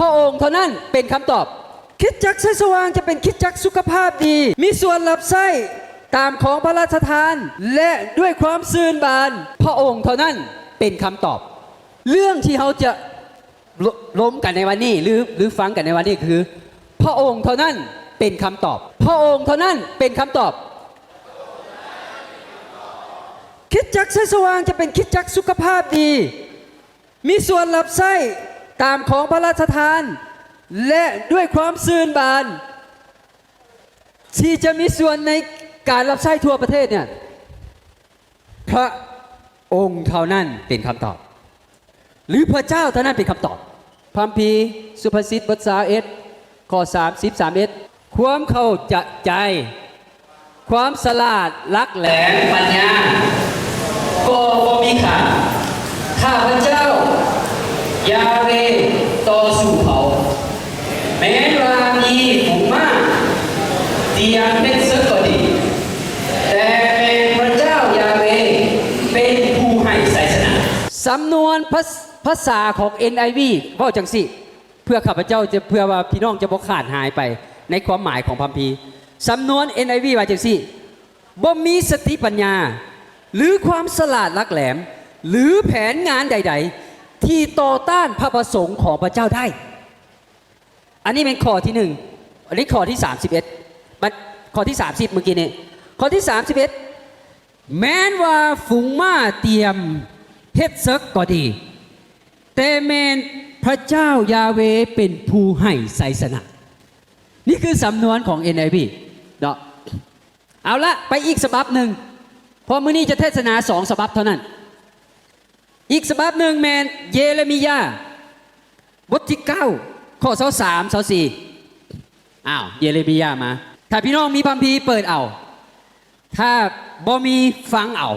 พระองค์เท่านั้นเป็นคำตอบ คิดจักรไส้สว่างจะเป็นคิดจักรสุขภาพดี มีส่วนรับไส้ตามของพระราชทาน และด้วยความซื่นบาน พระองค์เท่านั้นเป็นคำตอบ เรื่องที่เขาจะลล้มกันในวันนี้หรือหรือฟังกันในวันนี้คือ พระองค์เท่านั้นเป็นคำตอบ พระองค์เท่านั้นเป็นคำตอบ คิดจักรไส้สว่างจะเป็นคิดจักรสุขภาพดี มีส่วนรับไส้ ตามของพระราชทาน และด้วยความซื่นบาน ที่จะมีส่วนในการรับไส้ทั่วประเทศเนี่ยพระองค์เท่านั้นเป็นคำตอบ หรือพระเจ้าเท่านั้นเป็นคำตอบพัมภีสุภาษิตบทสาเอ็ดข้อ3 3เอ็ดความเข้าใจ ความสลาดลักแหลมปัญญาก็มีขาดข้าพระเจ้า ยาเวต่อสู่เขา แม้รามีฝูงมากเตียงเป็นเสือก็ดี แต่เป็นพระเจ้ายาเวเป็นผู้ให้ไสยสนะสำนวนภาษภาษาของ NIV เว่าจังสิเพื่อข้าพเจ้าจะเพื่อว่าพี่น้องจะบ่ขาดหายไปในความหมายของพัมพีสำนวน NIV ว่าจังสิบ่มีสติปัญญา หรือความสลาดลักแหลม หรือแผนงานใด ๆ ที่ต่อต้านพระประสงค์ของพระเจ้าได้ อันนี้เป็นข้อที่หนึ่งอันนี้ข้อที่31มันข้อที่30เมื่อกี้นี่ข้อที่31แม้นว่าฝูงม้าเตรียมเฮ็ดเซกก็ดี แต่แมนพระเจ้ายาเวเป็นผู้ให้ไสสนะนี่คือสำนวนของ NIV เนาะเอาละไปอีกฉบับหนึ่งเพอมื้อนี้จะเทศนาสองฉบับเท่านั้น อีกฉบับหนึ่งแมนเยเรมียาบทที่ 9 ข้อสามสสี่อ้าวเยเรมียามา ถ้าพี่น้องมีพัมพีเปิดเอา ถ้าบ่มีฟังเอา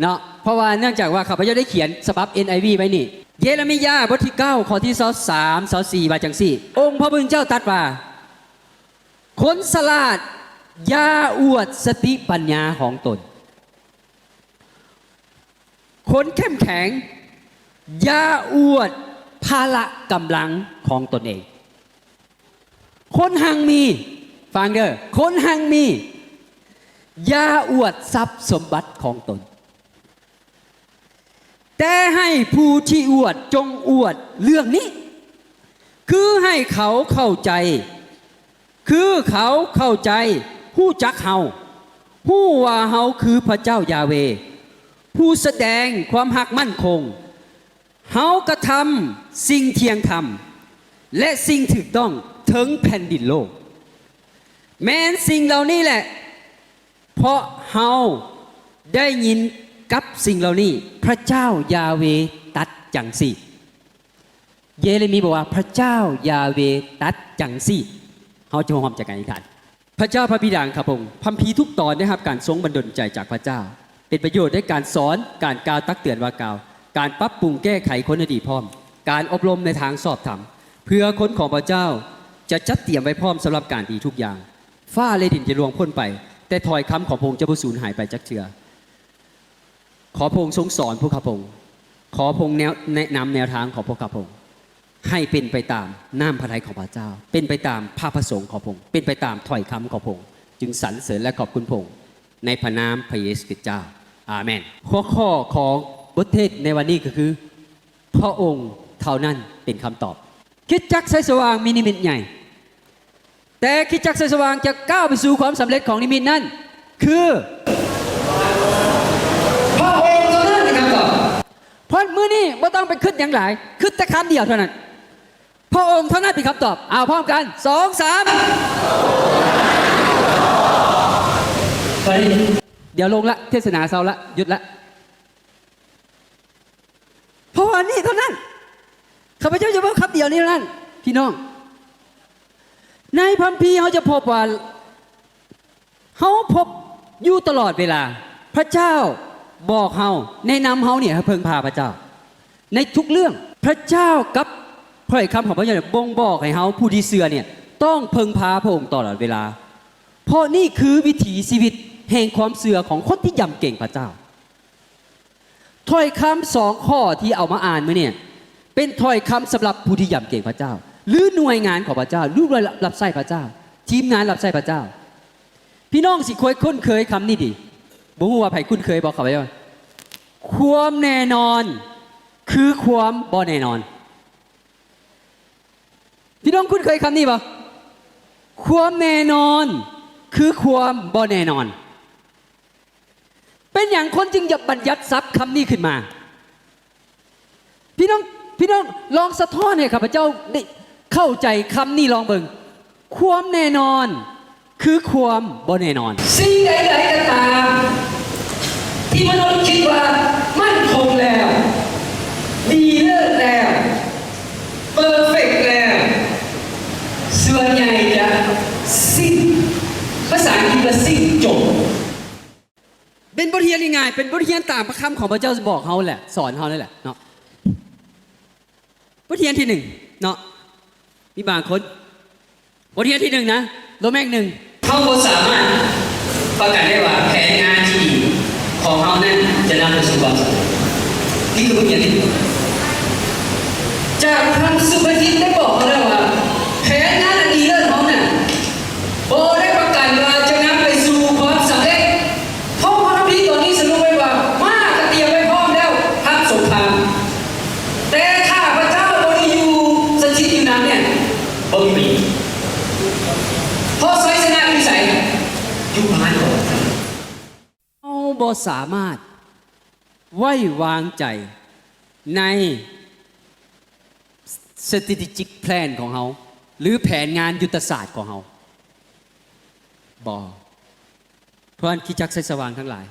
เนาะเพราะว่าเนื่องจากว่าข้าพเจ้าได้เขียนฉบับ NIV ไว้นี่ เยเรมียาบทที่ 9 ข้อที่สามสสี่ว่าจังสี่ องค์พระผู้เจ้าตรัดว่าคนสลาดยาอวดสติปัญญาของตน คนเข้มแข็งอยาอวดภาระกำลังของตนเอง คนหังมี ฟังเด้อคนหังมีอยาอวดทรัพย์สมบัติของตน แต่ให้ผู้ที่อวดจงอวดเรื่องนี้ คือให้เขาเข้าใจ คือเขาเข้าใจ ผู้จักเฮาผู้ว่าเฮาคือพระเจ้ายาเว ผู้แสดงความหักมั่นคง เฮากระทำสิ่งเที่ยงธรรม และสิ่งถูกต้องถึงแผ่นดินโลก แม้นสิ่งเหล่านี้แหละ เพราะเฮาได้ยินกับสิ่งเหล่านี้ พระเจ้ายาเวตัดจังสี่ เยเรมีบอกว่าพระเจ้ายาเวตัดจังสี่เขาจะหอมจากการอธิษฐานพระเจ้าพระบิดาครับผมพัมพีทุกตอนได้รับการทรงบันดาลใจจากพระเจ้า เป็นประโยชน์ในการสอนการกาวตักเตือนว่ากาว การปรับปรุงแก้ไขคนอดีตพร้อม การอบรมในทางสอบธรรม เพื่อคนของพระเจ้าจะจัดเตรียมไว้พร้อมสำหรับการดีทุกอย่างฟ้าเลดินจะลวงพ้นไป แต่ถอยคำของพระองค์จะบุสูญหายไปจากเชือขอพระองค์ทรงสอนพวกข้าพงค์ขอพงค์แนวแนะนำแนวทางของพวกข้าพงค์ให้เป็นไปตามน้ำพระทัยของพระเจ้า เป็นไปตามพระประสงค์ของพงค์เป็นไปตามถ้อยคำของพงค์จึงสรรเสริญและขอบคุณพงค์ในพระนามพระเยซูคริสต์เจ้า อาเมนข้อข้อของบทเทศในวันนี้ก็คือ พระองค์เท่านั้นเป็นคำตอบ คิดจักไสสว่างมีนิมิตใหญ่ แต่คิดจักไสสว่างจะก้าวไปสู่ความสำเร็จของนิมิตนั้น คือพระองค์เท่านั้นเป็นคำตอบเพราะมือนี้ไม่ต้องไปคิดอย่างหลายคิดแต่คำเดียวเท่านั้น พระองค์เท่านั้นเป็นคำตอบเอาพร้อมกันสองสามไป เดี๋ยวลงละ เทศนาเศร้าละหยุดละเพราะว่านี่เท่านั้นข้าพเจ้าจะบอกคำเดียวนี้เท่านั้น พี่น้อง ในพัมพีเขาจะพบว่าเขาพบอยู่ตลอดเวลา พระเจ้าบอกเฮาแนะนำเฮาเนี่ยเพิ่งพาพระเจ้า ในทุกเรื่องพระเจ้ากับพระเอกคำของพระเจ้าบ่งบอกให้เฮาผู้ที่เสือเนี่ยต้องเพิ่งพาพระองค์ตลอดเวลา เพราะนี่คือวิถีชีวิต แห่งความเสื่อของคนที่ยำเก่งพระเจ้า ถ้อยคำสองข้อที่เอามาอ่านมาเนี่ยเป็นถ้อยคำสำหรับผู้ที่ยำเก่งพระเจ้า หรือหน่วยงานของพระเจ้าหรือรับใช้พระเจ้า ทีมงานรับใช้พระเจ้า พี่น้องสิคอยคุ้นเคยคำนี้ดิบ่ฮู้ว่าไผคุ้นเคยบอกเขาไปว่าความแน่นอนคือความบ่แน่นอน พี่น้องคุ้นเคยคำนี้ปะความแน่นอนคือความบ่แน่นอน เป็นอย่างคนจึงจะบัญญัติซับคำนี้ขึ้นมา พี่น้องพี่น้องลองสะท้อนให้ข้าพเจ้าได้เข้าใจคำนี้ลองเบิงความแน่นอน คือความบ่แน่นอน สิ่งใดๆก็ตามที่มนุษย์คิดว่ามั่นคงแล้ว ดีเลิศแล้วเปอร์เฟกแล้ว ส่วนใหญ่จะสิ้นภาษาอังกฤษว่าสิ้นจบ เป็นบทเรียนง่ายๆเป็นบทเรียนตามพระคำของพระเจ้าบอกเขาแหละ สอนเขานั่แหละเนาะบทเรียนที่หนึ่งเนาะมีบางคนบทเรียนที่หนึ่งนะโลแมกหนึ่งเขาบ่สามารถประกาศได้ว่าแผนงานที่ดีของเขานั้นจะนำไปสู่ความสำเร็จนี่คือบทเรียนที่หนึ่งจากคำสุภาษิตได้บอกมาแล้วว่าแผนงานอันดีเลิศของน่ะโบได้ประกาศว่าจะนำไปสู่ความสำเร็จเพราะพระคัมภีร์ตอนนี้สรุปไว้ว่ามากระเตรียมไว้พร้อมแล้วทำสงครามแต่ข้าพระเจ้าบริอยู่สถิตอยู่นั้นเนี่ยบ่มีเพราะไซสนาวิสัยอยู่บ้านก่อนเราบ่ สามารถ ไว้วางใจใน strategic plan ของเขา หรือแผนงานยุทธศาสตร์ของเขาบอเพราะอันคิดจักใสสว่างทั้งหลาย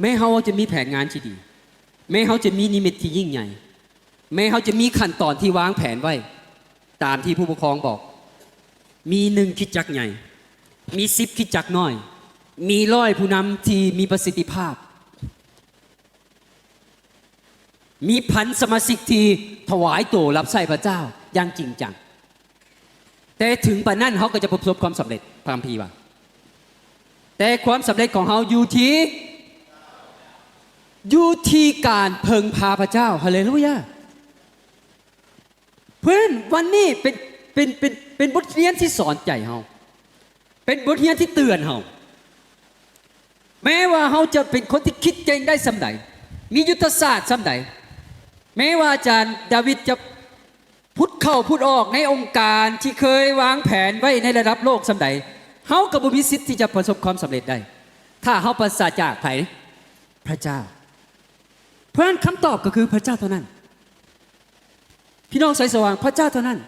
แม้เขาจะมีแผนงานที่ดี แม้เขาจะมีนิมิตที่ยิ่งใหญ่ แม้เขาจะมีขั้นตอนที่วางแผนไว้ ตามที่ผู้ปกครองบอก มีหนึ่งคิดจักใหญ่ มีสิบคิดจักน้อย มีร้อยผู้นำที่มีประสิทธิภาพ มีพันสมาชิกที่ถวายตัวรับใช้พระเจ้าอย่างจริงจัง แต่ถึงปานนั้นเขาก็จะประสบความสำเร็จพระคัมภีร์ว่า แต่ความสำเร็จของเขาอยู่ที่อยู่ที่การเพิงพาพระเจ้าฮาเลลูยาเพื่อนวันนี้เป็นเป็นเป็นเป็นบทเรียนที่สอนใจเขาเป็นบทเรียนที่เตือนเขา แม้ว่าเขาจะเป็นคนที่คิดเก่งได้สำใดมียุทธศาสตร์สำใดแม้ว่าอาจารย์ดาวิดจะพุทธเข้าพุทธออกในองค์การที่เคยวางแผนไว้ในระดับโลกสำใดเฮากับบุมีสิทธิ์ที่จะประสบความสำเร็จได้ ถ้าเฮาประสาจากไผพระเจ้า เพราะฉะนั้นคำตอบก็คือพระเจ้าเท่านั้น พี่น้องสายสว่างพระเจ้าเท่านั้น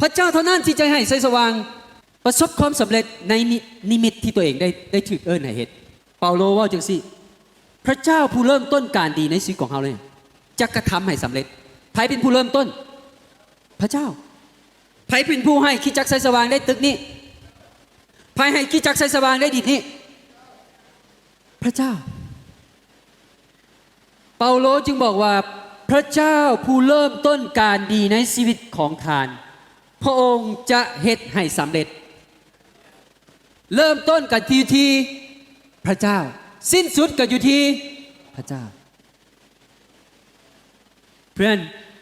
พระเจ้าเท่านั้นที่จะให้สายสว่าง ประสบความสำเร็จในนิมิตที่ตัวเองได้ได้ถูกเอิ้นให้เฮ็ดเปาโลว่าจังสิพระเจ้าผู้เริ่มต้นการดีในชีวิตของเขาเนี่ยจะกระทำให้สำเร็จใครเป็นผู้เริ่มต้น พระเจ้าใครเป็นผู้ให้คิดจักรไสสว่างได้ตึกนี้ใครให้คิดจักรไสสว่างได้ดิดนี้พระเจ้า เปาโลจึงบอกว่าพระเจ้าผู้เริ่มต้นการดีในชีวิตของทาน พระองค์จะเฮ็ดให้สำเร็จ เริ่มต้นกับที่ที่พระเจ้า สิ้นสุดก็อยู่ที่พระเจ้า เพื่อน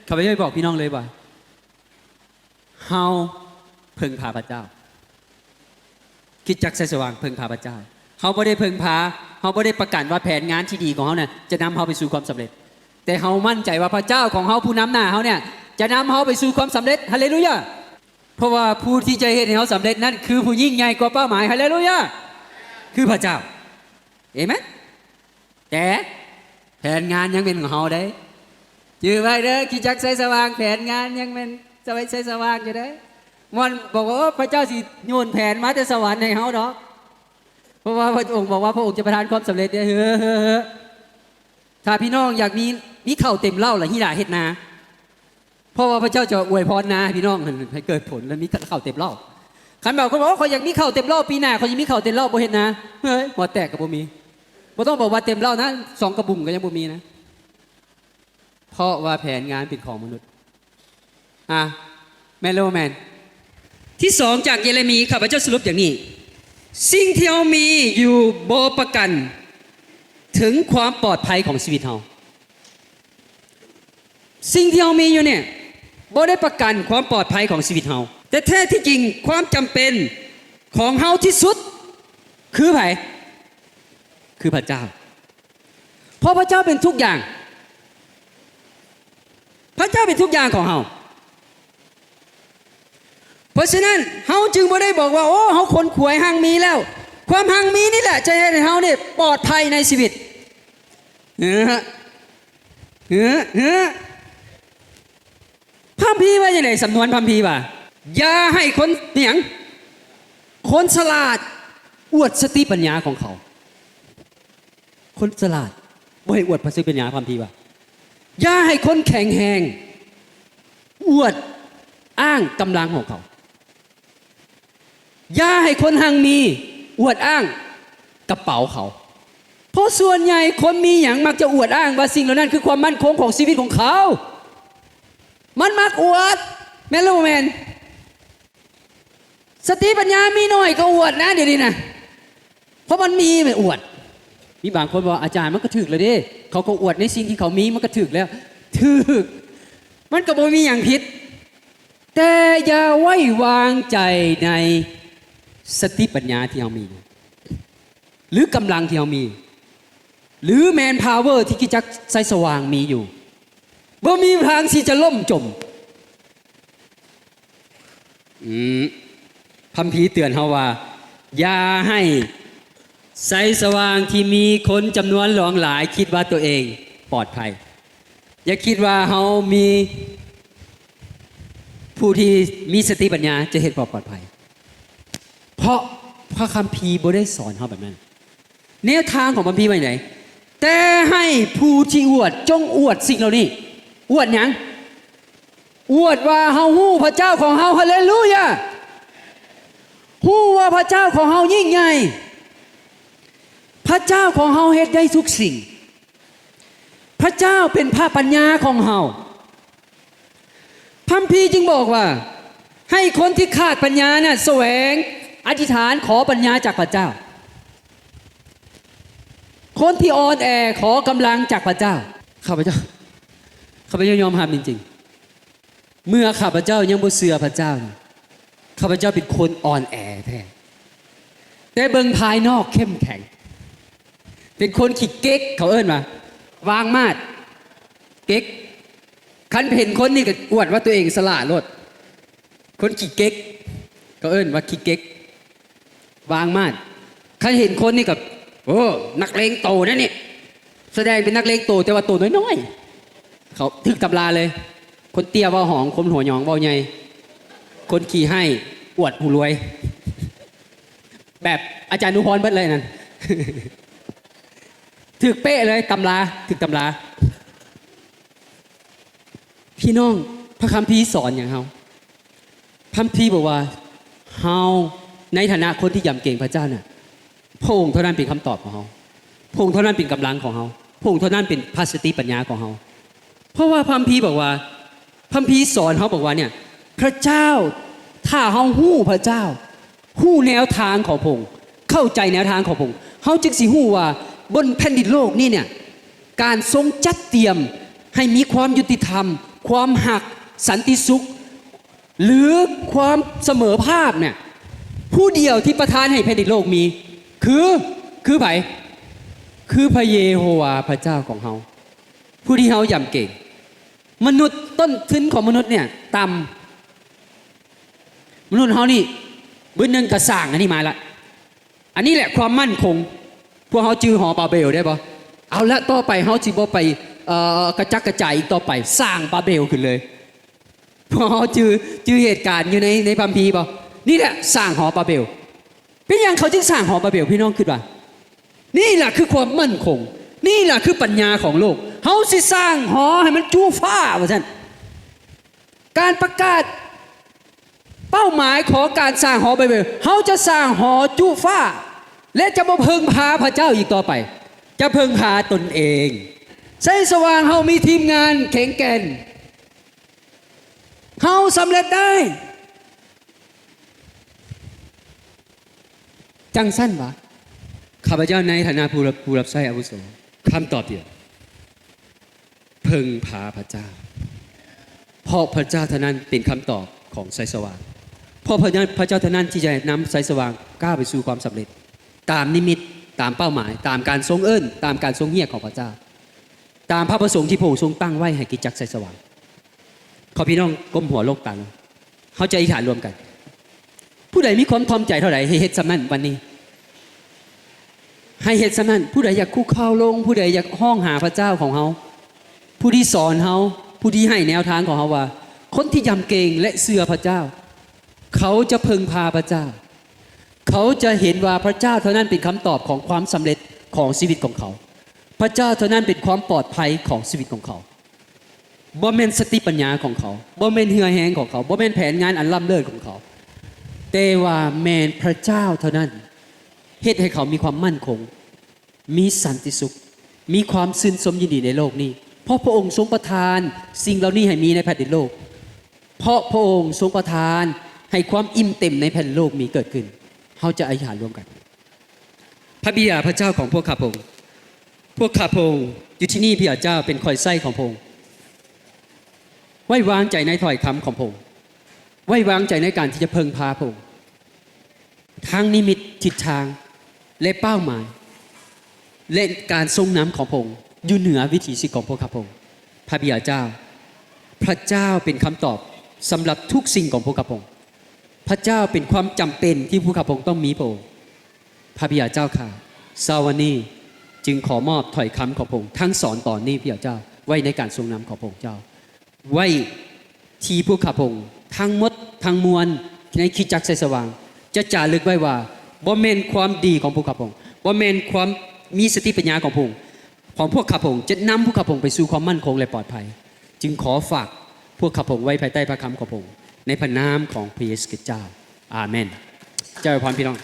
ข้าพเจ้าบอกพี่น้องเลยว่าเฮาเพิ่งพาพระเจ้า คิดจักแสสว่างเพิ่งพาพระเจ้าเฮาไม่ได้เพิ่งพาเฮาไม่ได้ประกันว่าแผนงานที่ดีของเขาเนี่ยจะนำเฮาไปสู่ความสำเร็จ แต่เฮามั่นใจว่าพระเจ้าของเฮาผู้นำหน้าเฮาเนี่ยจะนำเฮาไปสู่ความสำเร็จฮาเลลูยา เพราะว่าผู้ที่จะเห็นให้เฮาสำเร็จนั้น คือผู้ยิ่งใหญ่กว่าเป้าหมายฮาเลลูยาคือพระเจ้าเอเมนแต่แผนงานยังเป็นของเฮาได้จือไว้เด้อกิจักใสสว่างแผนงานยังเป็นสวัยใสสว่างอยู่เด้มันบอกว่าพระเจ้าสิโยนแผนมาแต่สวรรค์ให้เฮาดอกเพราะว่าพระองค์บอกว่าพระองค์จะประทานความสำเร็จเด้อเฮ้อเฮ้อถ้าพี่น้องอยากมีมีเข่าเต็มเล่าล่ะฮิดาเฮ็ดนา เพราะว่าพระเจ้าจะอวยพรนาพี่น้องให้เกิดผลแล้วมีเข่าวเต็มเหล่าคันบอกคนบอกว่าเขาอยากมีเข่าวเต็มเหล่าปีหน้าเขายังมีเข่าวเต็มเหล่าบ่เฮ็ดนาเฮ้ยหัวแตกกับบ่มีบ่ต้องบอกว่าเต็มเหล่านะสองกระบุ่มก็ยังบ่มีนะ เพราะว่าแผนงานเป็นของมนุษย์อะแมนโลแมนที่สองจากเยเรมีข้าพเจ้าสรุปอย่างนี้ สิ่งที่เรามีอยู่โบประกัน ถึงความปลอดภัยของชีวิตเราสิ่งที่เรามีอยู่เนี่ย บ่ได้ประกันความปลอดภัยของชีวิตเฮาแต่แท้ที่จริงความจำเป็นของเฮาที่สุด คือไผคือพระเจ้า เพราะพระเจ้าเป็นทุกอย่าง พระเจ้าเป็นทุกอย่างของเฮาเพราะฉะนั้นเฮาจึงบ่ได้บอกว่า โอ้เฮาคนขวยหังมีแล้ว ความหังมีนี่แหละจะให้เฮาเนี่ยปลอดภัยในชีวิตเออเออเออ พัมพีว่าอย่างไรสำนวนพัมพีว่าอย่าให้คนเนียงคนฉลาด อวดสติปัญญาของเขา คนฉลาดบ่ให้อวดสติปัญญาพัมพีว่าอย่าให้คนแข็งแหงอวดอ้างกำลังของเขาอย่าให้คนหังมีอวดอ้างกระเป๋าเขา เพราะส่วนใหญ่คนมีอย่างมักจะอวดอ้างว่าสิ่งเหล่านั้นคือความมั่นคงของชีวิตของเขา มันมักอวดแม่นหรือบ่แมนสติปัญญามีหน่อยก็อวดนะเดี๋ยวนี้นะเพราะมันมีไม่อวด มีบางคนบอกอาจารย์มันก็ถึกเลยด้เขาก็อวดในสิ่งที่เขามีมันก็ถึกแล้วถึกมันก็บ่มีอย่างผิด แต่อย่าไว้วางใจในสติปัญญาที่เรามี หรือกำลังที่เรามี หรือแมนพาวเวอร์ที่กิจักไซสว่างมีอยู่ บ่มีทางที่จะล่มจมอืมพัมพีร์เตือนเขาว่า อย่าให้ไซสว่างที่มีคนจำนวนหลวงหลาย คิดว่าตัวเองปลอดภัย อย่าคิดว่าเขามีผู้ที่มีสติปัญญาจะเห็นปลอดภัย เพราะพระคัมภีร์บ่ได้สอนเขาแบบนั้นแนวทางของคัมภีร์ไปไหน แต่ให้ผู้ที่อวดจงอวดสิ่งเหล่านี้ อวดหยังอวดว่าเฮาฮู้พระเจ้าของเฮาฮาเลลูยาฮู้ว่าพระเจ้าของเฮายิ่งใหญ่ พระเจ้าของเฮาเฮ็ดได้ทุกสิ่ง พระเจ้าเป็นพระปัญญาของเฮาพัมพีจึงบอกว่า ให้คนที่ขาดปัญญาน่ะแสวงอธิษฐานขอปัญญาจากพระเจ้า คนที่อ่อนแอขอกำลังจากพระเจ้าข้าพเจ้า ข้าพเจ้ายอมรับจริงๆ เมื่อข้าพเจ้ายังบ่เสือพระเจ้านี่ข้าพเจ้าเป็นคนอ่อนแอแท้แต่เบิงภายนอกเข้มแข็ง เป็นคนขี้เก๊กเขาเอิ้นมาวางมาดเก๊กคันเห็นคนนี่ก็อวดว่าตัวเองสละรถคนขี้เก๊กเขาเอิ้นว่าขี้เก๊กวางมาดคันเห็นคนนี่กับโอ้นักเลงโตนะนี่แสดงเป็นนักเลงโตแต่ว่าโตน้อยๆ เขาถึกตำราเลย คนเตี้ยว่าหองคนหัวหยองว่าใหญ่คนขี่ให้อวดผู้รวย แบบอาจารย์นุพรเบิดเลยนั่นถึกเป๊ะเลยตำราถึกตำรา พี่น้องพระคัมภีร์สอนอย่างเฮาพระคัมภีร์บอกว่าเฮาในฐานะคนที่ยำเก่งพระเจ้าเนี่ยพระองค์เท่านั้นเป็นคำตอบของเฮาพระองค์เท่านั้นเป็นกำลังของเฮาพระองค์เท่านั้นเป็นภาสติปัญญาของเฮา เพราะว่าพัมภีบอกว่าพัมภีสอนเฮาบอกว่าเนี่ยพระเจ้าถ้าเฮาฮู้พระเจ้าฮู้แนวทางของพงเข้าใจแนวทางของพงเฮาจึงสิฮู้ว่าบนแผ่นดินโลกนี่เนี่ยการทรงจัดเตรียมให้มีความยุติธรรม ความหักสันติสุข หรือความเสมอภาคเนี่ยผู้เดียวที่ประทานให้แผ่นดินโลกมี คือคือไผคือพระเยโฮวาห์พระเจ้าของเฮาผู้ที่เฮายำเก่ง มนุษย์ต้นทุนของมนุษย์เนี่ยต่ำมนุษย์เฮานี่บื้อหนึงกระสร้างอันนี้มาละอันนี้แหละความมั่นคง พวกเฮาจือหอบาเบลได้ปะเอาละต่อไปเฮาจิบ่ไปกระจักกระจายอีกต่อไปสร้างบาเบลขึ้นเลยพอเฮาจือจือเหตุการณ์อยู่ในในพัมพีปะนี่แหละสร้างหอบาเบลเป็นอย่างเขาจึงสร้างหอบาเบลพี่น้องคิดว่านี่แหละคือความมั่นคง นี่แหละคือปัญญาของโลก เฮาสิสร้างหอให้มันจู้ฟ้าว่าซั่นการประกาศเป้าหมายของการสร้างหอไบเบิลเขาจะสร้างหอจุฟ้า และจะมาพึงพาพระเจ้าอีกต่อไป จะพึงพาตนเองใส่สว่างเขามีทีมงานแข็งแกร่งเขาสำเร็จได้ จังสั้นวะข้าพเจ้าในฐานะผู้รับผู้รับใช้อาวุโสคำตอบเดียว พึงพาพระเจ้า เพราะพระเจ้าเท่านั้นเป็นคำตอบของสายสว่าง เพราะพระเจ้าพระเจ้าเท่านั้นที่จะนำสายสว่างก้าวไปสู่ความสำเร็จ ตามนิมิตตามเป้าหมาย ตามการทรงเอิ้น ตามการทรงเฮียกของพระเจ้า ตามพระประสงค์ที่พระองค์ทรงตั้งไว้ให้กิจจักสายสว่าง ขอพี่น้องก้มหัวโลกตังเขาจะอิฐานรวมกัน ผู้ใดมีความทอมใจเท่าไหร่ให้เฮ็ดสำนั้นวันนี้ให้เฮ็ดสำนั้นผู้ใดอยากคุกเข่าลง ผู้ใดอยากห้องหาพระเจ้าของเขา ผู้ที่สอนเขาผู้ที่ให้แนวทางของเขาว่า คนที่ยำเกรงและเสื่อพระเจ้า เขาจะพึงพาพระเจ้า เขาจะเห็นว่าพระเจ้าเท่านั้นเป็นคำตอบของความสำเร็จของชีวิตของเขา พระเจ้าเท่านั้นเป็นความปลอดภัยของชีวิตของเขาบ่แม่นสติปัญญาของเขาบ่แม่นเหือแหงของเขาบ่แม่นแผนงานอันล้ำเลิศของเขาแต่ว่าแมนพระเจ้าเท่านั้นเฮ็ดให้เขามีความมั่นคง มีสันติสุข มีความซื่นสมยินดีในโลกนี้ เพราะพระองค์ทรงประทานสิ่งเหล่านี้ให้มีในแผ่นดินโลก เพราะพระองค์ทรงประทานให้ความอิ่มเต็มในแผ่นโลกมีเกิดขึ้นเขาจะอธิษฐานร่วมกัน พระบิดาพระเจ้าของพวกข้าพระองค์พวกข้าพระองค์อยู่ที่นี่พี่อาเจ้าเป็นคอยไส้ของพระองค์ไว้วางใจในถ้อยคำของพระองค์ไว้วางใจในการที่จะเพิงพาพระองค์ทางนิมิตทิศทางและเป้าหมายและการทรงน้ำของพระองค์ อยู่เหนือวิถีชีวิตของพวกข้าพงค์พระบิดาเจ้า พระเจ้าเป็นคำตอบสำหรับทุกสิ่งของพวกข้าพงค์พระเจ้าเป็นความจำเป็นที่ผู้ข้าพงค์ต้องมีพระองค์พระบิดาเจ้าค่ะซาวันีจึงขอมอบถ้อยคำของพระองค์ทั้งสอนตอนนี้พี่เจ้า ไว้ในการทรงนำของพระองค์เจ้า ไว้ที่ผู้ขับพงศ์ทั้งมดทั้งมวลในคิดจักใสสว่าง จะจารึกไว้ว่าบ่แม่นความดีของผู้ขับพงศ์บ่แม่นความมีสติปัญญาของพระองค์ ของพวกขับพงจะนำผู้ขับพงไปสู่ความมั่นคงและปลอดภัย จึงขอฝากพวกขับพงไว้ภายใต้พระคำของพงในพระนามของพระเยซูคริสต์เจ้า อาเมน เจ้าอวยพรพี่น้อง